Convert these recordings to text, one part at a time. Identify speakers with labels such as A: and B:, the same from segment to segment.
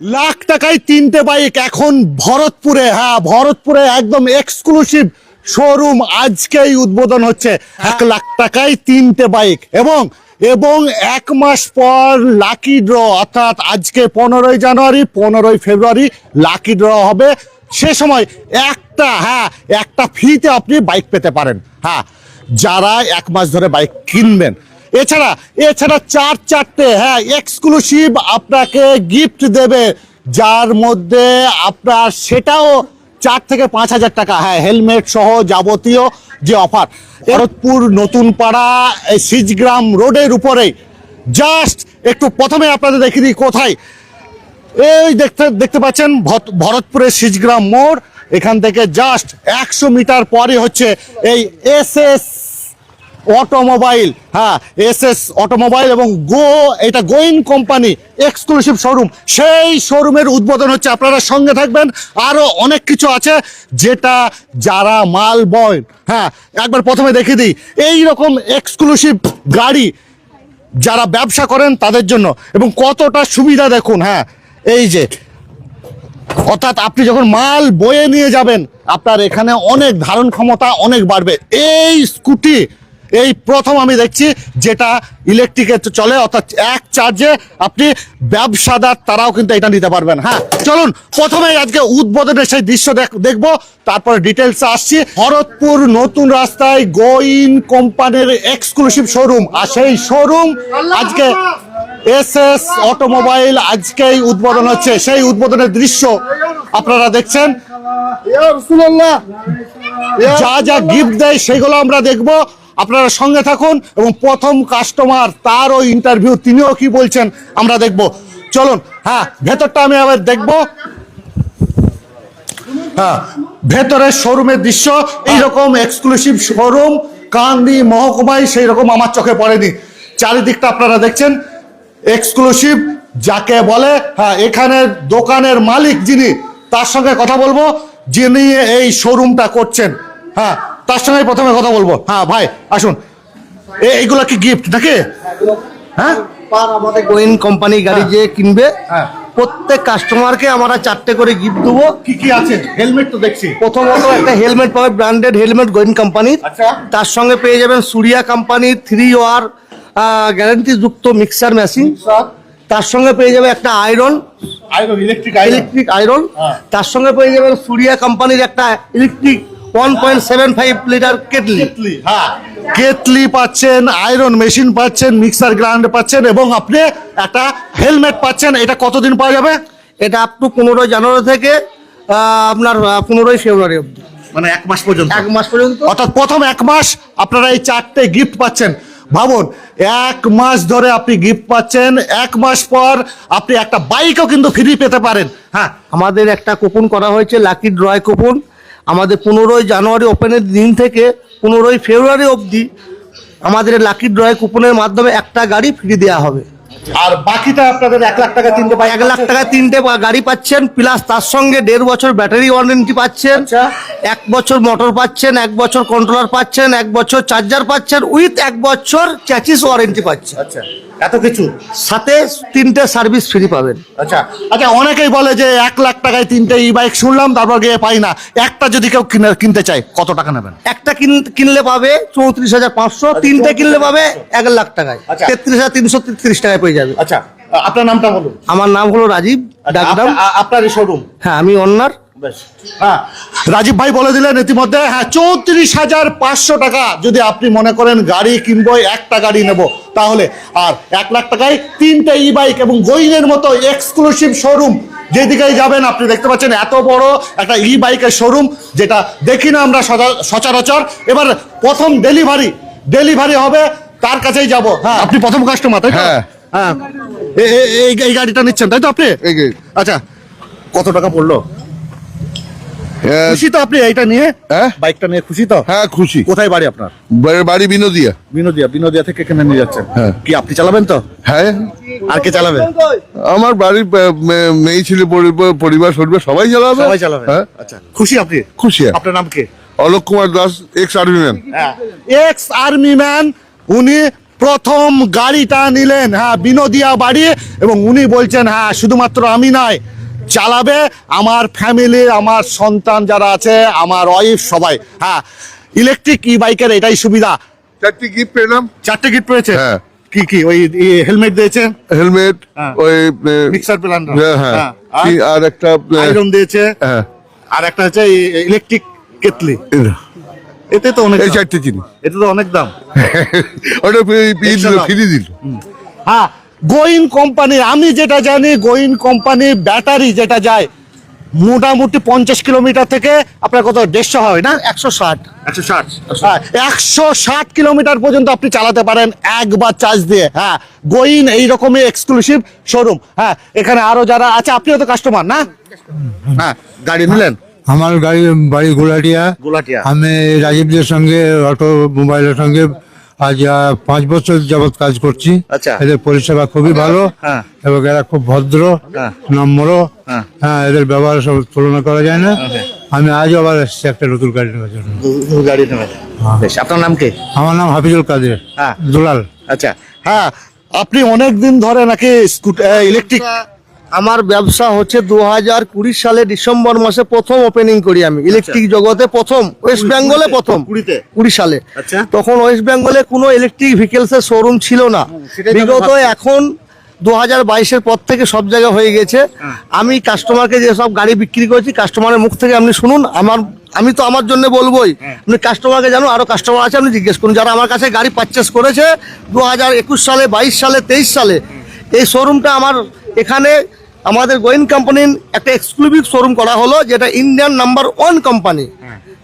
A: লাখ টাকায় তিনটে বাইক এখন ভরতপুরে হ্যাঁ ভরতপুরে একদম এক্সক্লুসিভ শোরুম আজকেই উদ্বোধন হচ্ছে। এক লাখ টাকায় তিনটে বাইক এবং এবং এক মাস পর লাকি ড্র অর্থাৎ আজকে পনেরোই জানুয়ারি পনেরোই ফেব্রুয়ারি লাকি ড্র হবে। সে সময় একটা হ্যাঁ একটা ফ্রিতে আপনি বাইক পেতে পারেন। হ্যাঁ যারা এক মাস ধরে বাইক কিনবেন এছাড়া এছাড়া চার চারটে হ্যাঁ এক্সক্লুসিভ আপনাকে গিফট দেবে। যার মধ্যে আপনার সেটাও চার থেকে পাঁচ হাজার টাকা হ্যাঁ হেলমেট সহ যাবতীয় যে অফার ভরতপুর নতুন পাড়া সিজগ্রাম রোডের উপরেই। জাস্ট একটু প্রথমে আপনাদের দেখিয়ে দিই কোথায়। এই দেখতে দেখতে পাচ্ছেন ভরতপুরের সিজগ্রাম মোড়। এখান থেকে জাস্ট একশো মিটার পরে হচ্ছে এই এস এস অটোমোবাইল হ্যাঁ এস এস অটোমোবাইল এবং গো, এটা গোইন কোম্পানি এক্সক্লুসিভ শোরুম। সেই শোরুমের উদ্বোধন হচ্ছে, আপনারা সঙ্গে থাকবেন। আরও অনেক কিছু আছে যেটা যারা মাল বয় হ্যাঁ একবার প্রথমে দেখিয়ে দিই। এই রকম এক্সক্লুসিভ গাড়ি যারা ব্যবসা করেন তাদের জন্য। এবং কতটা সুবিধা দেখুন হ্যাঁ এই যে, অর্থাৎ আপনি যখন মাল বয়ে নিয়ে যাবেন, আপনার এখানে অনেক ধারণ ক্ষমতা অনেক বাড়বে। এই স্কুটি এই প্রথম আমি দেখছি যেটা ইলেকট্রিকে চলে অর্থাৎ এক চার্জে আপনি ব্যবসাদার তারাও কিন্তু এটা নিতে পারবেন। হ্যাঁ চলুন প্রথমে আজকে উদ্বোধনের সেই দৃশ্য দেখ- দেখব তারপরে ডিটেলস আসছি। ভরতপুর নতুন রাস্তায় গোইন কোম্পানির এক্সক্লুসিভ শোরুম আর সেই শোরুম আজকে এস এস অটোমোবাইল আজকেই উদ্বোধন হচ্ছে। সেই উদ্বোধনের দৃশ্য আপনারা দেখছেন। যা যা গিফট দেয় সেগুলো আমরা দেখব। আপনারা সঙ্গে থাকুন এবং প্রথম কাস্টমার তারও ইন্টারভিউ তিনিও কি বলছেন আমরা দেখব। চলুন হ্যাঁ ভেতরটা আমি আবার দেখব। হ্যাঁ ভেতরের শোরুমের দৃশ্য, এইরকম এক্সক্লুসিভ শোরুম কান্দি, মহকুমায় সেই রকম আমার চোখে পড়েনি। চারিদিকটা আপনারা দেখছেন এক্সক্লুসিভ যাকে বলে হ্যাঁ এখানের দোকানের মালিক যিনি, তার সঙ্গে কথা বলব, যিনি এই শোরুমটা করছেন। হ্যাঁ তার সঙ্গে প্রথমে কথা বলব। হ্যাঁ ভাই আসুন। এইগুলা কি গিফট নাকি? হ্যাঁ?
B: পার আমাদের গোয়েন কোম্পানি গাড়ি যে কিনবে
A: হ্যাঁ।
B: প্রত্যেক কাস্টমারকে আমরা চারটে করে গিফট দেবো।
A: কি কি আছে? হেলমেট তো দেখছি।
B: প্রথমত একটা হেলমেট পাবে ব্র্যান্ডেড হেলমেট গোয়েন
A: আচ্ছা।
B: তার সঙ্গে পেয়ে যাবেন সুরিয়া কোম্পানির থ্রি ওয়ার গ্যারান্টি যুক্ত মিক্সার মেশিন তার সঙ্গে পেয়ে যাবে একটা আয়রন
A: ইলেকট্রিক
B: ইলেকট্রিক আয়রন
A: হ্যাঁ।
B: তার সঙ্গে পেয়ে যাবেন সুরিয়া কোম্পানির একটা electric one point seven five liter kettle.
A: হ্যাঁ। কেটলি পাচ্ছেন আয়রন মেশিন পাচ্ছেন মিক্সার গ্রাইন্ড পাচ্ছেন এবং আপনি একটা হেলমেট পাচ্ছেন। এটা কতদিন পাওয়া যাবে?
B: এটা আপ টু পনেরোই জানুয়ারি থেকে আপনার পনেরোই ফেব্রুয়ারি অব্দি
A: মানে এক মাস পর্যন্ত?
B: এক মাস পর্যন্ত।
A: অর্থাৎ প্রথম এক মাস আপনারা এই চারটে গিফট পাচ্ছেন। ভাবুন এক মাস ধরে আপনি গিফট পাচ্ছেন এক মাস পর আপনি একটা বাইকও কিন্তু ফ্রি পেতে পারেন। হ্যাঁ।
B: আমাদের একটা কুপন করা হয়েছে লাকি ড্রয় কুপন আমাদের পনেরোই জানুয়ারি ওপেনের দিন থেকে পনেরোই ফেব্রুয়ারি অবধি আমাদের লাকি ড্রয় কুপনের মাধ্যমে একটা গাড়ি ফ্রি দেওয়া হবে।
A: আর বাকিটা আপনাদের এক লাখ টাকা তিনটে
B: এক লাখ টাকায় তিনটে গাড়ি পাচ্ছেন প্লাস তার সঙ্গে দেড় বছর ব্যাটারি ওয়ারেন্টি পাচ্ছেন
A: আচ্ছা।
B: এক বছর মোটর পাচ্ছেন এক বছর কন্ট্রোলার পাচ্ছেন এক বছর চার্জার পাচ্ছেন উইথ এক বছর চ্যাচিস ওয়ারেন্টি পাচ্ছেন।
A: আচ্ছা এত কিছু?
B: সাথে তিনটে সার্ভিস ফ্রি পাবেন।
A: আচ্ছা আচ্ছা অনেকেই বলে যে এক লাখ টাকায় তিনটে ই বাইক শুনলাম তারপর গিয়ে পাই না। একটা যদি কেউ কিনে- কিনতে চায় কত টাকা নেবেন?
B: একটা কিন- কিনলে পাবে চৌত্রিশ হাজার পাঁচশো তিনটে কিনলে পাবে এক লাখ টাকায়।
A: আচ্ছা।
B: তেত্রিশ হাজার তিনশো তেত্রিশ টাকায় পেয়ে যাবে।
A: আচ্ছা আপনার নামটা বলুন।
B: আমার নাম হলো রাজীব ডাকনাম
A: আপনার শোরুম
B: হ্যাঁ আমি অন্যার।
A: হ্যাঁ রাজীব ভাই বলে দিলেন ইতিমধ্যে হ্যাঁ চৌত্রিশ হাজার পাঁচশো টাকা যদি আপনি মনে করেন গাড়ি কিনবো একটা গাড়ি নেব তাহলে। আর এক লাখ টাকায় তিনটে ই বাইক এবং গোইনের মতো এক্সক্লুসিভ শোরুম যেদিকেই যাবেন আপনি দেখতে পাচ্ছেন এত বড় একটা ই বাইকের শোরুম যেটা দেখি না আমরা সদা- সচরাচর। এবার প্রথম ডেলিভারি ডেলিভারি হবে তার কাছেই যাব। হ্যাঁ আপনি প্রথম কাস্টমার তাই
C: হ্যাঁ।
A: হ্যাঁ। এই গাড়িটা নিচ্ছেন তাই তো আপনি? আচ্ছা কত টাকা পড়ল? খুশি তো আপনি এইটা নিয়ে?
C: হ্যাঁ?
A: বাইকটা নিয়ে খুশি তো?
C: হ্যাঁ খুশি।
A: কোথায় বাড়ি আপনার?
C: বাড়ি- বাড়ি বিনোদিয়া।
A: বিনোদিয়া বিনোদিয়া থেকে এখানে নিয়ে যাচ্ছেন।
C: হ্যাঁ।
A: কি আপনি চালাবেন তো?
C: হ্যাঁ।
A: আর কে চালাবে?
C: আমার বাড়ির মেয়ে ছেলে পরি- পরিবার সরিবার সবাই চালাবে।
A: সবাই চালাবে।
C: হ্যাঁ।
A: আচ্ছা খুশি আপনি?
C: খুশি।
A: আপনার নাম কে?
C: Alok Kumar Das ex army man
A: ex army man উনি প্রথম গাড়িটা নিলেন হ্যাঁ বিনোদিয়া বাড়ি এবং উনি বলছেন হ্যাঁ শুধুমাত্র আমি নয় চালাবে আমার ফ্যামিলি আমার সন্তান যারা আছে আমার ওয়াইফ সবাই হ্যাঁ ইলেকট্রিক ই বাইকের এটাই সুবিধা।
C: চারটি গিফট পেলাম।
A: চারটে গিফট পেয়েছে?
C: হ্যাঁ।
A: কি কি ওই হেলমেট দিয়েছে?
C: হেলমেট
A: হ্যাঁ।
C: ওই
A: মিক্সার প্ল্যান্ট
C: হ্যাঁ হ্যাঁ। আর? একটা
A: আয়রন দিয়েছে।
C: হ্যাঁ।
A: আর একটা হচ্ছে ইলেকট্রিক কেটলি। এতে তো অনেক
C: এই
A: দাম।
C: চারটে চিনি
A: এতে তো অনেক দাম।
C: ওটা ফ্রি দিল ফ্রি দিল।
A: হ্যাঁ গোইন কোম্পানি আমি যেটা জানি গোইন কোম্পানি ব্যাটারি যেটা যায় মোটামুটি পঞ্চাশ কিলোমিটার থেকে আপনার কত দেড়শো হয় না?
B: একশো ষাট।
A: একশো ষাট হ্যাঁ একশো ষাট কিলোমিটার পর্যন্ত আপনি চালাতে পারেন একবার চার্জ দিয়ে। হ্যাঁ গোইন এইরকমই এক্সক্লুসিভ শোরুম হ্যাঁ এখানে আরও যারা আছে আপনিও তো কাস্টমার না? হ্যাঁ গাড়ি নিলেন?
D: আমার গাড়ি বাড়ি গোলাটিয়া।
A: গোলাটিয়া।
D: আমি রাজীবদের সঙ্গে অটো মোবাইলের সঙ্গে আজ পাঁচ বছর যাবৎ কাজ করছি।
A: আচ্ছা।
D: এদের পরিষেবা খুবই ভালো।
A: হ্যাঁ।
D: এবং এরা খুব ভদ্র
A: হ্যাঁ।
D: নম্র।
A: হ্যাঁ।
D: হ্যাঁ এদের ব্যবহার সব তুলনা করা যায় না। আমি আজও আবার এসেছি একটা নতুন গাড়ি নেওয়ার জন্য।
A: গাড়ি আপনার নাম কি?
D: আমার নাম হাফিজুল কাদের।
A: হ্যাঁ।
D: দুলাল।
A: আচ্ছা। হ্যাঁ আপনি অনেক দিন ধরে নাকি স্কুটার ইলেকট্রিক
B: আমার ব্যবসা হচ্ছে দু হাজার কুড়ি সালে ডিসেম্বর মাসে প্রথম ওপেনিং করি আমি। ইলেকট্রিক জগতে প্রথম ওয়েস্ট বেঙ্গলে প্রথম? কুড়ি সালে।
A: আচ্ছা।
B: তখন ওয়েস্ট বেঙ্গলে কোনো ইলেকট্রিক ভেহিকেলস এর শোরুম ছিল না। বিগত এখন দু হাজার বাইশের পর থেকে সব জায়গায় হয়ে গেছে।
A: হ্যাঁ।
B: আমি কাস্টমারকে যেসব গাড়ি বিক্রি করেছি কাস্টমারের মুখ থেকে আপনি শুনুন। আমার আমি তো আমার জন্য বলবোই
A: হ্যাঁ।
B: আপনি কাস্টমারকে জানো আরও কাস্টমার আছে আপনি জিজ্ঞেস করুন। যারা আমার কাছে গাড়ি পারচেস করেছে দু হাজার একুশ সালে বাইশ সালে তেইশ সালে এই শোরুমটা আমার এখানে আমাদের গোয়েন কোম্পানির একটা এক্সক্লুসিভ শোরুম করা হলো যেটা ইন্ডিয়ান নাম্বার ওয়ান কোম্পানি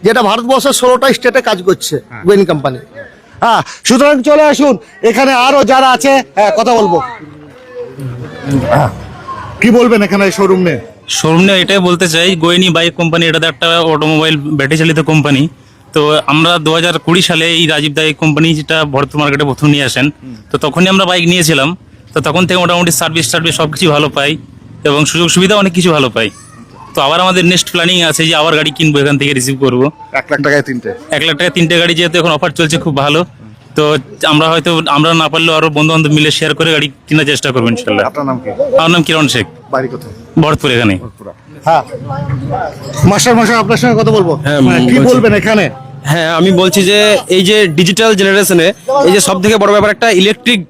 B: যেটা ভারতবর্ষের ষোলোটা স্টেটে কাজ করছে গোয়েন কোম্পানি।
A: হ্যাঁ সুতরাং চলে আসুন এখানে আরও যারা আছে হ্যাঁ কথা বলব। হ্যাঁ, কি বলবেন এখানে শোরুম নিয়ে?
E: শোরুম নিয়ে এটাই বলতে চাই গোয়েনি বাইক কোম্পানি এটা তো একটা অটোমোবাইল ব্যাটারি চালিত কোম্পানি তো আমরা দু হাজার কুড়ি সালে এই রাজীব দাই কোম্পানি যেটা ভরতপুর মার্কেটে প্রথম নিয়ে আসেন। তো তখনই আমরা বাইক নিয়েছিলাম। তো তখন থেকে মোটামুটি সার্ভিস টার্ভিস সব কিছু ভালো পাই। এবং সুযোগ সুবিধা অনেক কিছু ভালো পাই। তো আবার আমাদের নেক্সট প্ল্যানিং আছে যে আবার গাড়ি কিনবো এখান থেকে রিসিভ করব।
A: এক লাখ টাকায় তিনটে।
E: এক লাখ টাকা তিনটে গাড়ি যেহেতু এখন অফার চলছে খুব ভালো। তো আমরা হয়তো আমরা না পারলেও আরও বন্ধু বান্ধব মিলে শেয়ার করে গাড়ি কেনার চেষ্টা করব ইনশাল্লাহ
A: আপনার নাম কি?
E: আমার নাম কিরণ শেখ।
A: বাড়ি কোথায়?
E: ভরতপুর এখানে।
A: হ্যাঁ। মাস্টার মাস্টার আপনার সঙ্গে কথা বলব?
F: হ্যাঁ,
A: হ্যাঁ, কি
F: বলছি।
A: বলবেন এখানে?
F: হ্যাঁ আমি বলছি যে এই যে ডিজিটাল জেনারেশনে এই যে সব থেকে বড় ব্যাপার একটা ইলেকট্রিক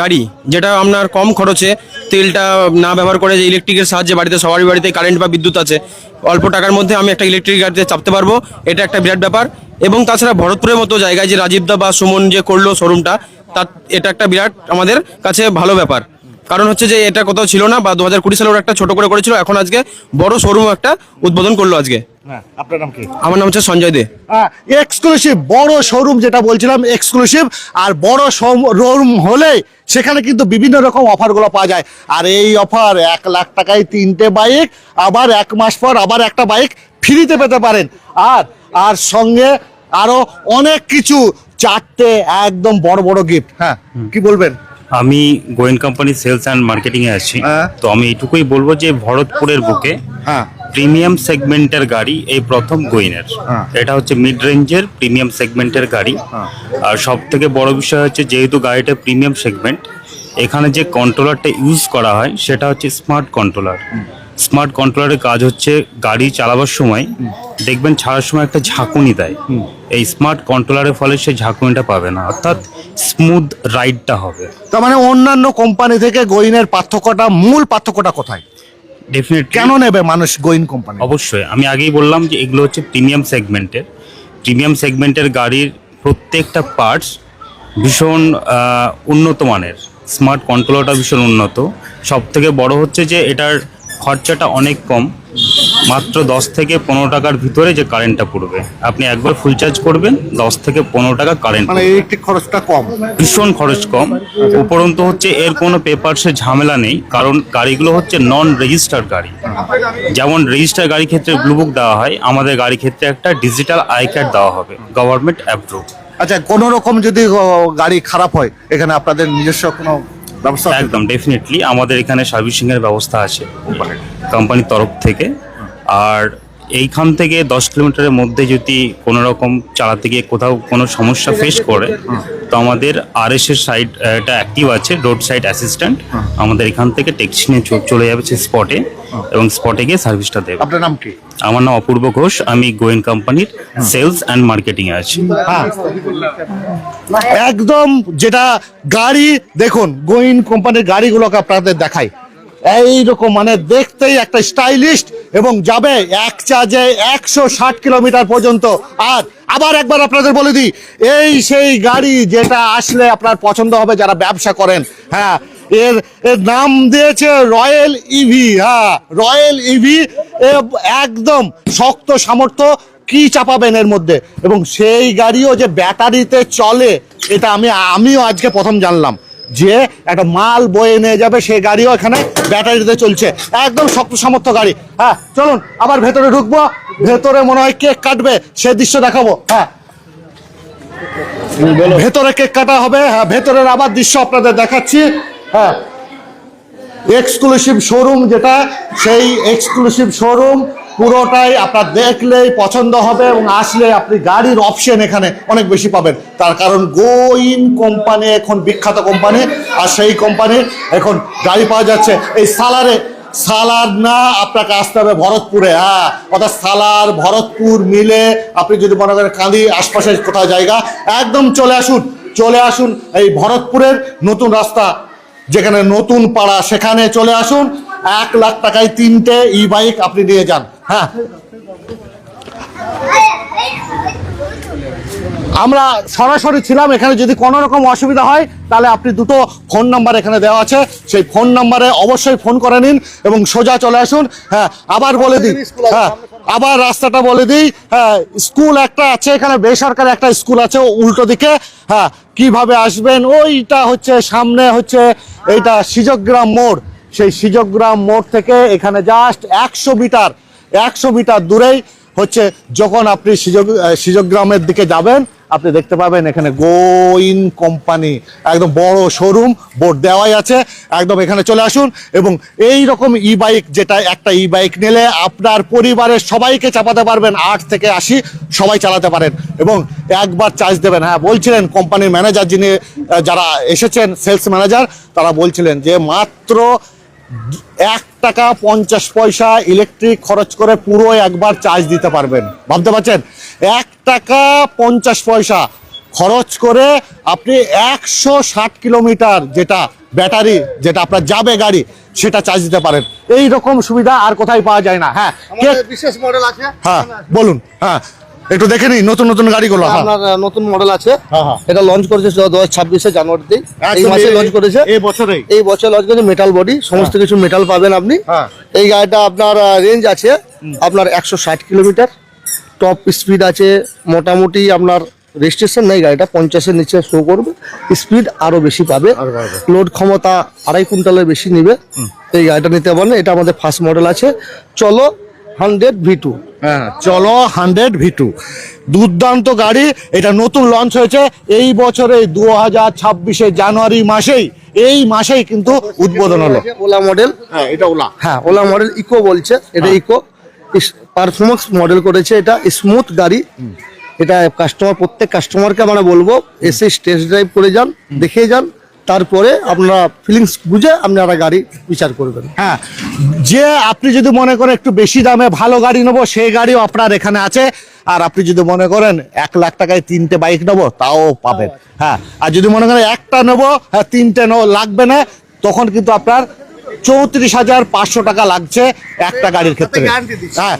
F: গাড়ি, যেটা আপনার কম খরচে তেলটা না ব্যবহার করে যে ইলেকট্রিকের সাহায্যে বাড়িতে, সবারই বাড়িতে কারেন্ট বা বিদ্যুৎ আছে। অল্প টাকার মধ্যে আমি একটা ইলেকট্রিক গাড়িতে চাপতে পারব, এটা একটা বিরাট ব্যাপার। এবং তাছাড়া ভরতপুরের মতো জায়গায় যে রাজীবদা বা সুমন যে করল শোরুমটা তার, এটা একটা বিরাট আমাদের কাছে ভালো ব্যাপার। কারণ হচ্ছে যে এটা কোথাও ছিল না বা দু হাজার কুড়ি সালে ওরা একটা ছোট করে করেছিল, এখন আজকে বড় শোরুম একটা উদ্বোধন করল আজকে।
A: আপনার নাম কি?
F: আমার নাম হচ্ছে সঞ্জয় দে।
A: এক্সক্লুসিভ বড় শোরুম যেটা বলছিলাম এক্সক্লুসিভ আর বড় শোরুম হলে সেখানে কিন্তু বিভিন্ন রকম অফারগুলো পাওয়া যায়। আর এই অফার এক লাখ টাকায় তিনটে বাইক আবার এক মাস পর আবার একটা বাইক ফ্রিতে পেতে পারেন। আর আর সঙ্গে আরও অনেক কিছু চারটে একদম বড় বড় গিফট হ্যাঁ কি বলবেন?
E: আমি গোয়েন কোম্পানি সেলস অ্যান্ড মার্কেটিং এ আছি।
A: হ্যাঁ।
E: তো আমি এইটুকুই বলব যে ভরতপুরের বুকে
A: হ্যাঁ।
E: প্রিমিয়াম সেগমেন্টের গাড়ি এই প্রথম গোইনের।
A: হ্যাঁ।
E: এটা হচ্ছে মিড রেঞ্জের প্রিমিয়াম সেগমেন্টের গাড়ি। আর সব থেকে বড় বিষয় হচ্ছে যেহেতু গাড়িটা প্রিমিয়াম সেগমেন্ট এখানে যে কন্ট্রোলারটা ইউজ করা হয় সেটা হচ্ছে স্মার্ট কন্ট্রোলার স্মার্ট কন্ট্রোলারের কাজ হচ্ছে গাড়ি চালাবার সময় দেখবেন ছাড়ার সময় একটা ঝাঁকুনি দেয়। এই স্মার্ট কন্ট্রোলারের ফলে সেই ঝাঁকুনিটা পাবে না। অর্থাৎ স্মুথ রাইডটা হবে।
A: তার মানে অন্যান্য কোম্পানি থেকে গোইনের পার্থক্যটা মূল পার্থক্যটা কোথায়? কেন নেবে মানুষ গোয়িন কোম্পানি
E: অবশ্যই। আমি আগেই বললাম যে এগুলো হচ্ছে প্রিমিয়াম সেগমেন্টের প্রিমিয়াম সেগমেন্টের গাড়ির প্রত্যেকটা পার্টস ভীষণ উন্নত মানের। স্মার্ট কন্ট্রোলারটা ভীষণ উন্নত। সব থেকে বড় হচ্ছে যে এটার খরচাটা অনেক কম। মাত্র দশ থেকে পনেরো টাকার ভিতরে যে কারেন্টটা পড়বে। আপনি একবার ফুল চার্জ করবেন দশ থেকে পনেরো টাকা কারেন্ট
A: মানে ইলেকট্রিক খরচটা কম।
E: ভীষণ খরচ কম। উপরন্তু হচ্ছে এর কোনো পেপারসের ঝামেলা নেই কারণ গাড়িগুলো হচ্ছে নন রেজিস্টার্ড গাড়ি। যেমন রেজিস্টার গাড়ি ক্ষেত্রে ব্লুবুক দেওয়া হয় আমাদের গাড়ি ক্ষেত্রে একটা ডিজিটাল আই কার্ড দেওয়া হবে গভর্নমেন্ট অ্যাপ্রুভ
A: আচ্ছা কোনো রকম যদি গাড়ি খারাপ হয় এখানে আপনাদের নিজস্ব কোনো ব্যবস্থা
E: একদম ডেফিনেটলি আমাদের এখানে সার্ভিসিং এর ব্যবস্থা আছে। কোম্পানির তরফ থেকে। আর এইখান থেকে দশ কিলোমিটারের মধ্যে যদি কোনো রকম চালাতে গিয়ে কোথাও কোনো সমস্যা ফেস করে তো আমাদের আর এস এর সাইড এটা অ্যাক্টিভ আছে রোড সাইড অ্যাসিস্ট্যান্ট আমাদের এখান থেকে ট্যাক্সি নিয়ে চলে যাবে সে স্পটে এবং স্পটে গিয়ে সার্ভিসটা দেবে।
A: আপনার নাম কি?
E: আমার নাম অপূর্ব ঘোষ আমি গোয়েন কোম্পানির সেলস অ্যান্ড মার্কেটিং এ আছি।
A: হ্যাঁ। একদম যেটা গাড়ি দেখুন গোয়েন কোম্পানির গাড়িগুলোকে আপনাদের দেখাই। এইরকম মানে দেখতেই একটা স্টাইলিস্ট এবং যাবে এক চার্জে একশো ষাট কিলোমিটার পর্যন্ত। আর আবার একবার আপনাদের বলে দিই, এই সেই গাড়ি যেটা আসলে আপনার পছন্দ হবে যারা ব্যবসা করেন হ্যাঁ এর এর নাম দিয়েছে রয়্যাল ইভি হ্যাঁ রয়্যাল ইভি একদম শক্ত সামর্থ্য, কি চাপাবেন এর মধ্যে? এবং সেই গাড়িও যে ব্যাটারিতে চলে, এটা আমি, আমিও আজকে প্রথম জানলাম। যে একটা মাল বয়ে নিয়ে যাবে সেই গাড়িও এখানে ব্যাটারিতে চলছে। একদম শক্ত সামর্থ্য গাড়ি। হ্যাঁ চলুন, আবার ভেতরে ঢুকবো। ভেতরে মনে হয় কেক কাটবে, সে দৃশ্য দেখাবো। হ্যাঁ। ভেতরে কেক কাটা হবে। হ্যাঁ ভেতরের আবার দৃশ্য আপনাদের দেখাচ্ছি। হ্যাঁ। এক্সক্লুসিভ শোরুম যেটা, সেই এক্সক্লুসিভ শোরুম পুরোটাই আপনার দেখলেই পছন্দ হবে এবং আসলে আপনি গাড়ির অপশন এখানে অনেক বেশি পাবেন। তার কারণ গোইন কোম্পানি এখন বিখ্যাত কোম্পানি আর সেই কোম্পানির এখন গাড়ি পাওয়া যাচ্ছে। এই সালারে, সালার না আপনাকে আসতে হবে ভরতপুরে হ্যাঁ। অর্থাৎ সালার, ভরতপুর মিলে আপনি যদি মনে করেন কাঁদি আশপাশের কোথাও জায়গা, একদম চলে আসুন চলে আসুন এই ভরতপুরের নতুন রাস্তা, যেখানে নতুন পাড়া, সেখানে চলে আসুন। এক লাখ টাকায় তিনটে ই বাইক আপনি নিয়ে যান। হ্যাঁ। আমরা সরাসরি ছিলাম, এখানে যদি কোনো রকম অসুবিধা হয়, তাহলে আপনি দুটো ফোন নাম্বার এখানে দেওয়া আছে। সেই ফোন নাম্বারে অবশ্যই ফোন করে নিন এবং সোজা চলে আসুন। হ্যাঁ আবার বলে দিই। হ্যাঁ আবার রাস্তাটা বলে দিই। হ্যাঁ স্কুল একটা আছে, এখানে বেসরকারি একটা স্কুল আছে উল্টো দিকে। হ্যাঁ কীভাবে আসবেন? ওইটা হচ্ছে সামনে হচ্ছে, এইটা সিজগ্রাম মোড়। সেই সিজগ্রাম মোড় থেকে এখানে জাস্ট একশো মিটার একশো মিটার দূরেই হচ্ছে যখন আপনি সিজগ সিজগ্রামের দিকে যাবেন, আপনি দেখতে পাবেন এখানে গোইন কোম্পানি, একদম বড় শোরুম বোর্ড দেওয়াই আছে, একদম এখানে চলে আসুন এবং এই রকম ই বাইক যেটা একটা ই বাইক নিলে আপনার পরিবারের সবাইকে চাপাতে পারবেন, আট থেকে আশি সবাই চালাতে পারেন এবং একবার চার্জ দেবেন। হ্যাঁ বলছিলেন কোম্পানির ম্যানেজার যিনি যারা এসেছেন সেলস ম্যানেজার তারা বলছিলেন যে মাত্র এক টাকা পঞ্চাশ পয়সা ইলেকট্রিক খরচ করে পুরো একবার চার্জ দিতে পারবেন। ভাবতে পারছেন? এক টাকা পঞ্চাশ পয়সা খরচ করে আপনি একশো ষাট কিলোমিটার যেটা ব্যাটারি যেটা আপনার যাবে গাড়ি সেটা চার্জ দিতে পারেন। এই রকম সুবিধা আর কোথায় পাওয়া যায় না। হ্যাঁ
B: বিশেষ মডেল আছে।
A: হ্যাঁ বলুন। হ্যাঁ একটু দেখে নিন নতুন নতুন গাড়িগুলো হ্যাঁ।
B: আপনার নতুন মডেল আছে।
A: হ্যাঁ, হ্যাঁ।
B: এটা লঞ্চ করেছে দু হাজার ছাব্বিশে জানুয়ারিতে এই মাসে লঞ্চ করেছে।
A: এই বছরেই
B: এই বছর লঞ্চ করেছে মেটাল বডি সমস্ত কিছু মেটাল পাবেন আপনি। এই গাড়িটা আপনার রেঞ্জ আছে আপনার একশো ষাট কিলোমিটার। টপ স্পিড আছে মোটামুটি আপনার রেজিস্ট্রেশন নেই গাড়িটা পঞ্চাশের নিচে শো করবে। স্পিড আরও বেশি পাবে। লোড ক্ষমতা আড়াই কুইন্টালের বেশি নিবে। এই গাড়িটা নিতে পারেন এটা আমাদের ফার্স্ট মডেল আছে। চলো হান্ড্রেড ভি টু
A: চলো হান্ড্রেড ভি টু দুর্দান্ত গাড়ি এটা নতুন লঞ্চ হয়েছে এই বছরে দু হাজার ছাব্বিশে জানুয়ারি মাসেই। এই মাসেই কিন্তু উদ্বোধন হলো।
B: ওলা মডেল
A: হ্যাঁ এটা ওলা।
B: হ্যাঁ ওলা মডেল ইকো বলছে এটা ইকো পারফরমেন্স মডেল করেছে এটা স্মুথ গাড়ি। এটা কাস্টমার প্রত্যেক কাস্টমারকে আমরা বলব এসে টেস্ট ড্রাইভ করে যান দেখে যান তারপরে আপনারা ফিলিংস বুঝে আপনারা গাড়ি বিচার করবেন।
A: হ্যাঁ যে আপনি যদি মনে করেন একটু বেশি দামে ভালো গাড়ি নেব সেই গাড়িও আপনার এখানে আছে। আর আপনি যদি মনে করেন এক লাখ টাকায় তিনটে বাইক নেব তাও পাবেন। হ্যাঁ আর যদি মনে করেন একটা নেব হ্যাঁ তিনটে নেব লাগবে না তখন কিন্তু আপনার চৌত্রিশ হাজার পাঁচশো টাকা লাগছে একটা গাড়ির ক্ষেত্রে। হ্যাঁ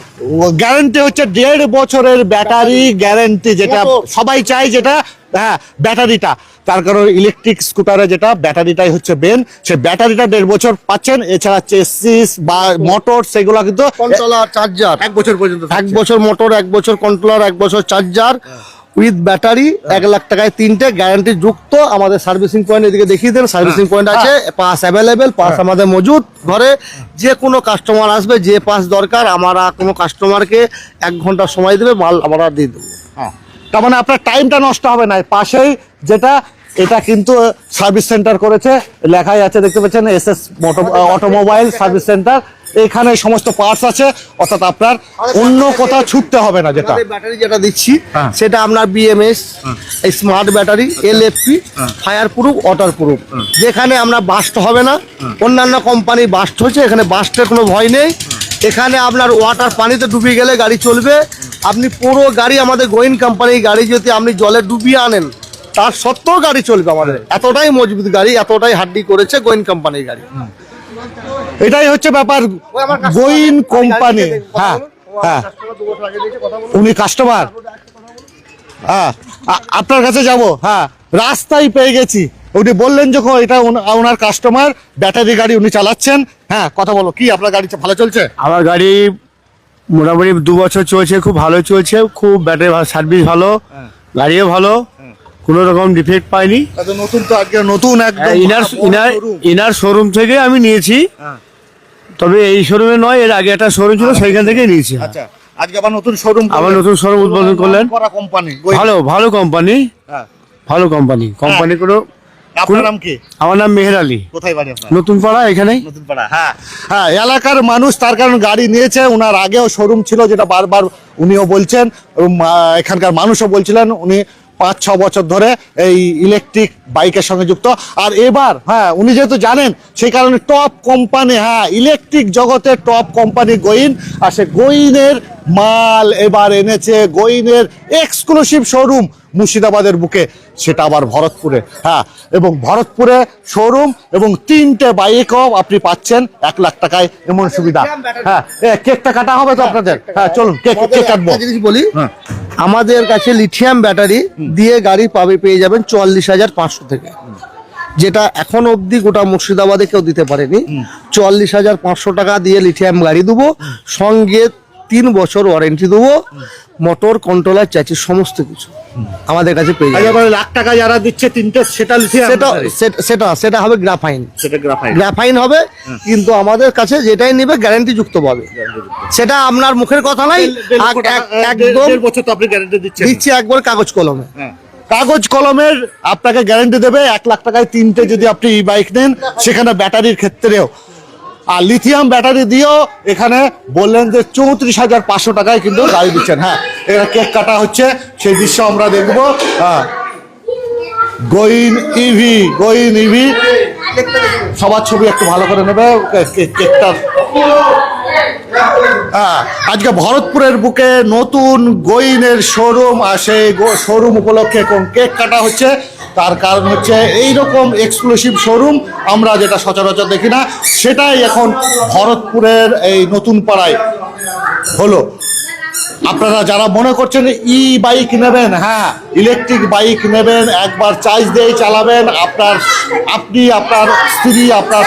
A: গ্যারেন্টি হচ্ছে দেড় বছরের ব্যাটারি গ্যারেন্টি যেটা সবাই চায় যেটা হ্যাঁ ব্যাটারিটা। তার কারণ ইলেকট্রিক স্কুটারে যেটা ব্যাটারিটাই হচ্ছে বেন সে ব্যাটারিটা দেড় বছর পাচ্ছেন এছাড়া চেসিস বা মোটর সেগুলো কিন্তু
B: কন্ট্রোলার চার্জার
A: এক বছর পর্যন্ত
B: এক বছর মোটর এক বছর কন্ট্রোলার এক বছর চার্জার উইথ ব্যাটারি এক লাখ টাকায় তিনটে গ্যারান্টি যুক্ত। আমাদের সার্ভিসিং পয়েন্ট এদিকে দেখিয়ে দেন সার্ভিসিং পয়েন্ট আছে পাস অ্যাভেলেবেল পাস আমাদের মজুদ ঘরে। যে কোনো কাস্টমার আসবে যে পাস দরকার আমরা কোনো কাস্টমারকে এক ঘণ্টা সময় দেবে মাল আমরা দিয়ে দেবো।
A: হ্যাঁ। তার মানে আপনার টাইমটা নষ্ট হবে না। পাশেই যেটা এটা কিন্তু সার্ভিস সেন্টার করেছে। লেখাই আছে দেখতে পাচ্ছেন S S automobile service center এখানে সমস্ত পার্টস আছে অর্থাৎ আপনার অন্য কোথাও ছুটতে হবে না যেটা।
B: ব্যাটারি যেটা দিচ্ছি
A: হ্যাঁ।
B: সেটা আপনার BMS smart battery LFP fireproof waterproof যেখানে আমরা বাস্ট হবে না অন্যান্য কোম্পানি বাস্ট হয়েছে এখানে বাস্টের কোনো ভয় নেই। এখানে আপনার ওয়াটার পানিতে ডুবে গেলে গাড়ি চলবে। আপনি পুরো গাড়ি আমাদের গোয়েন কোম্পানির গাড়ি যদি আপনি জলে ডুবিয়ে আনেন তার সত্ত্বেও গাড়ি চলবে আমাদের। এতটাই মজবুত গাড়ি এতটাই হাড্ডি করেছে গোয়েন কোম্পানির গাড়ি।
A: এটাই হচ্ছে ব্যাপার গোয়েন কোম্পানি হ্যাঁ হ্যাঁ। উনি কাস্টমার হ্যাঁ আপনার কাছে যাব। হ্যাঁ রাস্তায় পেয়ে গেছি। উনি বললেন যখন এটা ওনার কাস্টমার ব্যাটারি গাড়ি উনি চালাচ্ছেন। হ্যাঁ কথা বলো কি আপনার গাড়ি ভালো চলছে?
G: আমার গাড়ি মোটামুটি দু বছর চলছে খুব ভালো চলছে খুব ব্যাটারি সার্ভিস ভালো গাড়িও ভালো কোনো রকম ডিফেক্ট পাইনি।
A: আচ্ছা, নতুন তো আজকে নতুন একদম
G: ইনার ইনার ইনার শোরুম থেকে আমি নিয়েছি। তবে এই শোরুমে নয় এর আগে একটা শোরুম ছিল সেইখান থেকে নিয়েছি।
A: আচ্ছা আজকে আবার নতুন শোরুম
G: আবার নতুন showroom উদ্বোধন করলেন।
A: কোম্পানি
G: ভালো ভালো কোম্পানি
A: হ্যাঁ।
G: ভালো কোম্পানি কোম্পানি কোনো
A: আপনার নাম কি?
G: আমার নাম মেহের আলী।
A: কোথায় বাড়ি আপনার?
G: নতুন পাড়া এখানেই।
A: নতুন পাড়া হ্যাঁ। হ্যাঁ এলাকার মানুষ তার কারণ গাড়ি নিয়েছে ওনার আগেও শোরুম ছিল যেটা বারবার উনিও বলছেন এখানকার মানুষও বলছিলেন উনি পাঁচ ছ বছর ধরে এই ইলেকট্রিক বাইকের সঙ্গে যুক্ত। আর এবার হ্যাঁ উনি যেহেতু জানেন সেই কারণে টপ কোম্পানি হ্যাঁ ইলেকট্রিক জগতের টপ কোম্পানি গোইন আর সে গোইনের মাল এবার এনেছে গোইনের এক্সক্লুসিভ শোরুম মুর্শিদাবাদের বুকে সেটা আবার ভরতপুরে। হ্যাঁ এবং ভরতপুরে শোরুম এবং তিনটে বাইকও আপনি পাচ্ছেন এক লাখ টাকায় এমন সুবিধা। হ্যাঁ কেকটা কাটা হবে তো আপনাদের? হ্যাঁ চলুন কেক কেক কাটবো।
B: জিনিস বলি। আমাদের কাছে লিথিয়াম ব্যাটারি দিয়ে গাড়ি পাবে পেয়ে যাবেন চুয়াল্লিশ হাজার পাঁচশো থেকে। যেটা এখন অবধি গোটা মুর্শিদাবাদে কেউ দিতে পারেনি। চুয়াল্লিশ হাজার পাঁচশো টাকা দিয়ে লিথিয়াম গাড়ি দেবো। সঙ্গে তিন বছর ওয়ারেন্টি দেবো মোটর কন্ট্রোলার চাচি সমস্ত কিছু। আমাদের কাছে পেয়ে
A: আর
B: যাবেন
A: লাখ টাকা যারা দিচ্ছে তিনটে সেটা
B: সেটা সেটা- সেটা হবে গ্রাফাইন
A: সেটা গ্রাফাইন
B: গ্রাফাইন হবে কিন্তু আমাদের কাছে যেটাই নেবে গ্যারান্টি যুক্ত পাবে। সেটা আপনার মুখের কথা নাই এক- এক- একদম
A: বছর তো আপনি গ্যারান্টি দিচ্ছেন।
B: দিচ্ছি একবার কাগজ কলমে।
A: কাগজ কলমের আপনাকে গ্যারান্টি দেবে এক লাখ টাকায় তিনটে যদি আপনি বাইক নেন সেখানে ব্যাটারির ক্ষেত্রেও। আর লিথিয়াম ব্যাটারি দিয়েও এখানে বললেন যে চৌত্রিশ হাজার পাঁচশো টাকায় কিন্তু গাড়ি দিচ্ছেন। হ্যাঁ এখানে কেক কাটা হচ্ছে সেই দৃশ্য আমরা দেখব। হ্যাঁ ইভি গোইন ইভি সবার ছবি একটু ভালো করে নেবে কে- কে- হ্যাঁ, আজকে ভরতপুরের বুকে নতুন গোইনের শোরুম আর সেই শোরুম উপলক্ষে কেক কাটা হচ্ছে। তার কারণ হচ্ছে এই রকম এক্সক্লুসিভ শোরুম আমরা যেটা সচরাচর দেখি না, সেটাই এখন ভরতপুরের এই নতুন পাড়ায় হলো। আপনারা যারা মনে করছেন ই বাইক নেবেন হ্যাঁ ইলেকট্রিক বাইক নেবেন, একবার চার্জ দিয়েই চালাবেন, আপনার, আপনি আপনার স্ত্রী, আপনার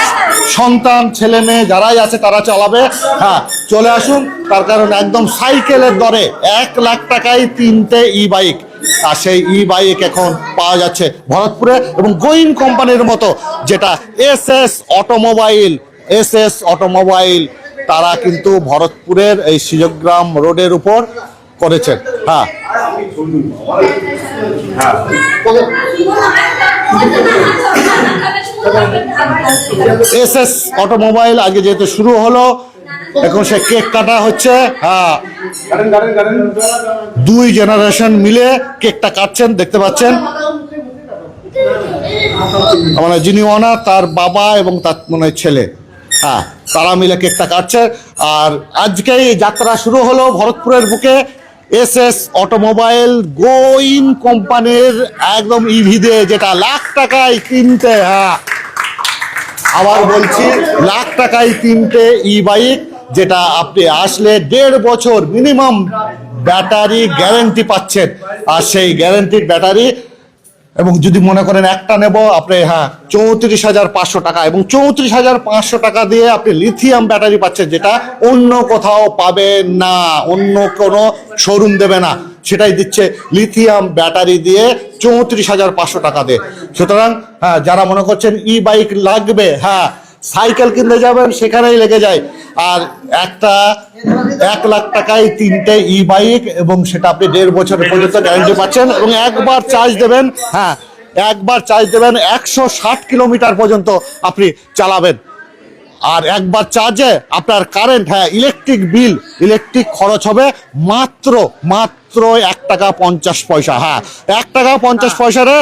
A: সন্তান, ছেলে মেয়ে যারাই আছে তারা চালাবে হ্যাঁ চলে আসুন, তার কারণ একদম সাইকেলের দরে এক লাখ টাকায় তিনটে ই বাইক আর সেই ই বাইক এখন পাওয়া যাচ্ছে ভরতপুরে এবং গোইন কোম্পানির মতো, যেটা S S automobile, S S automobile তারা কিন্তু ভরতপুরের এই শিজগ্রাম রোডের উপর করেছেন। হ্যাঁ। এস এস অটোমোবাইল আগে যেহেতু শুরু হলো, এখন সে কেক কাটা হচ্ছে। হ্যাঁ। দুই জেনারেশন মিলে কেকটা কাটছেন, দেখতে পাচ্ছেন। মানে যিনি ওনার, তার বাবা এবং তার মানে ছেলে। হ্যাঁ তারা মিলে কেকটা কাটছে। আর আজকেই যাত্রা শুরু হলো ভরতপুরের বুকে। এস এস অটোমোবাইল গোইন কোম্পানির একদম ইভি দিয়ে যেটা লাখ টাকায় কিনতে হ্যাঁ। আবার বলছি, লাখ টাকায় তিনটে ই বাইক যেটা আপনি আসলে দেড় বছর মিনিমাম ব্যাটারি গ্যারেন্টি পাচ্ছেন। আর সেই গ্যারেন্টির ব্যাটারি এবং যদি মনে করেন একটা নেব, আপনি হ্যাঁ চৌত্রিশ হাজার পাঁচশো টাকা এবং চৌত্রিশ হাজার পাঁচশো টাকা দিয়ে আপনি লিথিয়াম ব্যাটারি পাচ্ছেন, যেটা অন্য কোথাও পাবেন না, অন্য কোনো শোরুম দেবে না। সেটাই দিচ্ছে লিথিয়াম ব্যাটারি দিয়ে চৌত্রিশ হাজার পাঁচশো টাকা দিয়ে। সুতরাং হ্যাঁ যারা মনে করছেন ই বাইক লাগবে হ্যাঁ সাইকেল কিনতে যাবেন, সেখানেই লেগে যায়। আর একটা এক লাখ টাকায় তিনটে ই বাইক এবং সেটা আপনি দেড় বছর পর্যন্ত গ্যারান্টি পাচ্ছেন এবং একবার চার্জ দেবেন হ্যাঁ একবার চার্জ দেবেন একশো ষাট কিলোমিটার পর্যন্ত আপনি চালাবেন। আর একবার চার্জে আপনার কারেন্ট হ্যাঁ ইলেকট্রিক বিল ইলেকট্রিক খরচ হবে মাত্র মাত্র এক টাকা পঞ্চাশ পয়সা হ্যাঁ এক টাকা পঞ্চাশ পয়সারে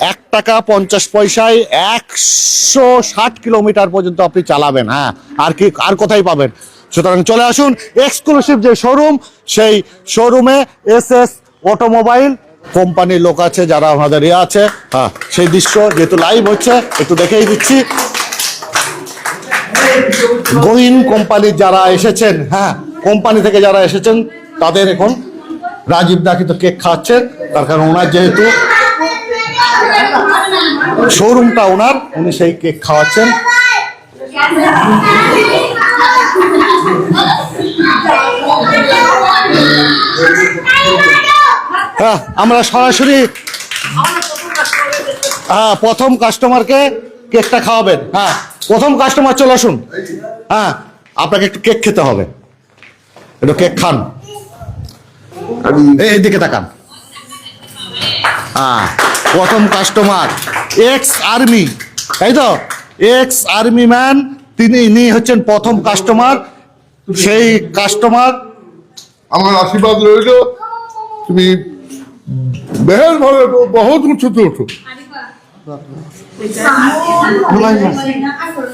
A: এক টাকা পঞ্চাশ পয়সায় একশো ষাট কিলোমিটার পর্যন্ত আপনি চালাবেন হ্যাঁ। আর কি, আর কোথায় পাবেন? সুতরাং চলে আসুন এক্সক্লুসিভ যে শোরুম সেই শোরুমে এস এস অটোমোবাইল কোম্পানির লোক আছে যারা আমাদের ইয়ে আছে হ্যাঁ সেই দৃশ্য যেহেতু লাইভ হচ্ছে, একটু দেখেই দিচ্ছি। গোইন কোম্পানির যারা এসেছেন হ্যাঁ কোম্পানি থেকে যারা এসেছেন, তাদের এখন রাজীব দা কিন্তু কেক খাওয়াচ্ছেন, তার কারণ ওনার যেহেতু শোরুমটা ওনার উনি সেই কেক খাওয়াচ্ছেন। হ্যাঁ আমরা সরাসরি হ্যাঁ প্রথম কাস্টমারকে কেকটা খাওয়াবেন। হ্যাঁ প্রথম কাস্টমার চলে আসুন। হ্যাঁ আপনাকে একটু কেক খেতে হবে। একটু কেক খান। এই দিকে তাকান। হ্যাঁ প্রথম কাস্টমার এক্স আর্মি তাই তো? এক্স আর্মি ম্যান তিনি ইনি হচ্ছেন প্রথম কাস্টমার সেই কাস্টমার
C: আমার আশীর্বাদ রইল। তুমি বেশ ভালো বহুত উঁচুতে ওঠো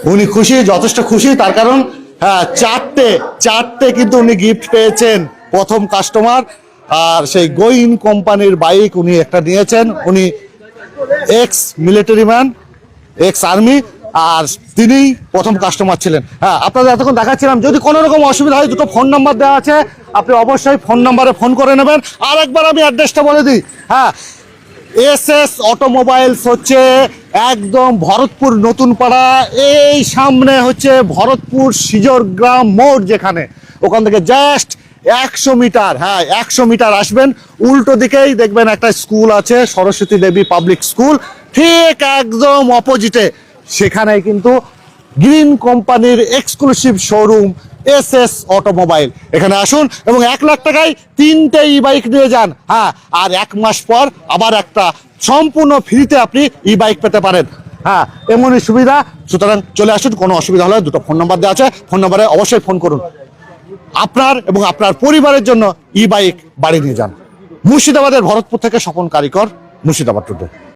A: উনি খুশি যথেষ্ট খুশি তার কারণ হ্যাঁ চারটে চারটে কিন্তু উনি গিফট পেয়েছেন প্রথম কাস্টমার আর সেই গোইন কোম্পানির বাইক উনি একটা নিয়েছেন। উনি ex military man ex army আর তিনি প্রথম কাস্টমার ছিলেন। হ্যাঁ আপনাদের এতক্ষণ দেখাচ্ছিলাম, যদি কোনো রকম অসুবিধা হয়, দুটো ফোন নাম্বার দেওয়া আছে, আপনি অবশ্যই ফোন নাম্বারে ফোন করে নেবেন। আর একবার আমি অ্যাড্রেসটা বলে দিই। হ্যাঁ এস এস অটোমোবাইলস হচ্ছে একদম ভরতপুর নতুন পাড়া, এই সামনে হচ্ছে ভরতপুর সিজর গ্রাম মোড় যেখানে। ওখান থেকে জাস্ট একশো মিটার হ্যাঁ একশো মিটার আসবেন। উল্টো দিকেই দেখবেন একটা স্কুল আছে, সরস্বতী দেবী পাবলিক স্কুল। ঠিক একদম অপোজিটে। সেখানে কিন্তু green company exclusive showroom, S S automobile. এখানে আসুন এবং এক লাখ টাকায় তিনটে ই বাইক নিয়ে যান। হ্যাঁ আর এক মাস পর আবার একটা সম্পূর্ণ ফ্রিতে আপনি ই বাইক পেতে পারেন। হ্যাঁ এমনই সুবিধা। সুতরাং চলে আসুন, কোনো অসুবিধা হলে দুটো ফোন নাম্বার দেওয়া আছে। ফোন নাম্বারে অবশ্যই ফোন করুন। আপনার এবং আপনার পরিবারের জন্য ই বাইক বাড়ি নিয়ে যান। মুর্শিদাবাদের ভরতপুর থেকে স্বপন কারিকর, মুর্শিদাবাদ টুডে